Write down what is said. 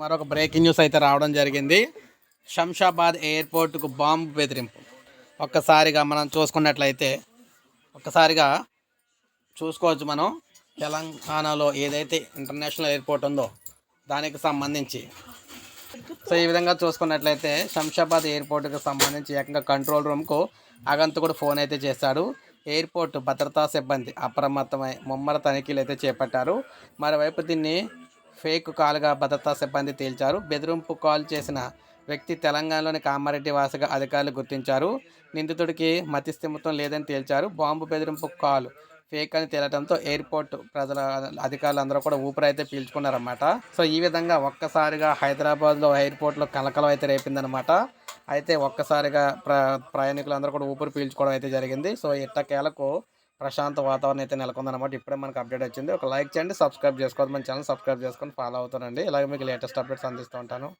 మరొక breaking news అయితే రావడం జరిగింది. శంషాబాద్ ఎయిర్పోర్ట్కు బాంబు బెదిరింపు. ఒక్కసారిగా మనం చూసుకున్నట్లయితే ఒక్కసారిగా చూసుకోవచ్చు మనం తెలంగాణలో ఏదైతే ఇంటర్నేషనల్ ఎయిర్పోర్ట్ ఉందో దానికి సంబంధించి. సో ఈ విధంగా చూసుకున్నట్లయితే శంషాబాద్ ఎయిర్పోర్ట్కి సంబంధించి ఏకంగా కంట్రోల్ రూమ్కు అగంతకుడు ఫోన్ అయితే చేశాడు. ఎయిర్పోర్ట్ భద్రతా సిబ్బంది అప్రమత్తమై ముమ్మర తనిఖీలు అయితే చేపట్టారు. మరోవైపు దీన్ని ఫేక్ కాల్గా భద్రతా సిబ్బంది తేల్చారు. బెదిరింపు కాల్ చేసిన వ్యక్తి తెలంగాణలోని కామారెడ్డి వాసగా అధికారులు గుర్తించారు. నిందితుడికి మతిస్థిమితం లేదని తేల్చారు. బాంబు బెదిరింపు కాల్ ఫేక్ అని తేలటంతో ఎయిర్పోర్ట్ ప్రజల అధికారులు అందరూ కూడా ఊపిరైతే పీల్చుకున్నారన్నమాట. సో ఈ విధంగా ఒక్కసారిగా హైదరాబాద్లో ఎయిర్పోర్ట్లో కలకలం అయితే రేపిందనమాట అయితే ఒక్కసారిగా ప్ర ప్రయాణికులందరూ కూడా ఊపిరి పీల్చుకోవడం అయితే జరిగింది. సో ఇట్టకేలకు ప్రశాంత వాతావరణం అయితే నెలకొందనమాట ఇప్పుడే మనకు అప్డేట్ వచ్చింది. ఒక లైక్ చేయండి సబ్స్క్రైబ్ చేసుకోవద్దు. మన ఛానల్ సబ్స్క్రైబ్ చేసుకొని ఫాలో అవుతానండి ఇలాగే మీకు లేటెస్ట్ అప్డేట్స్ అందిస్తూ ఉంటాను.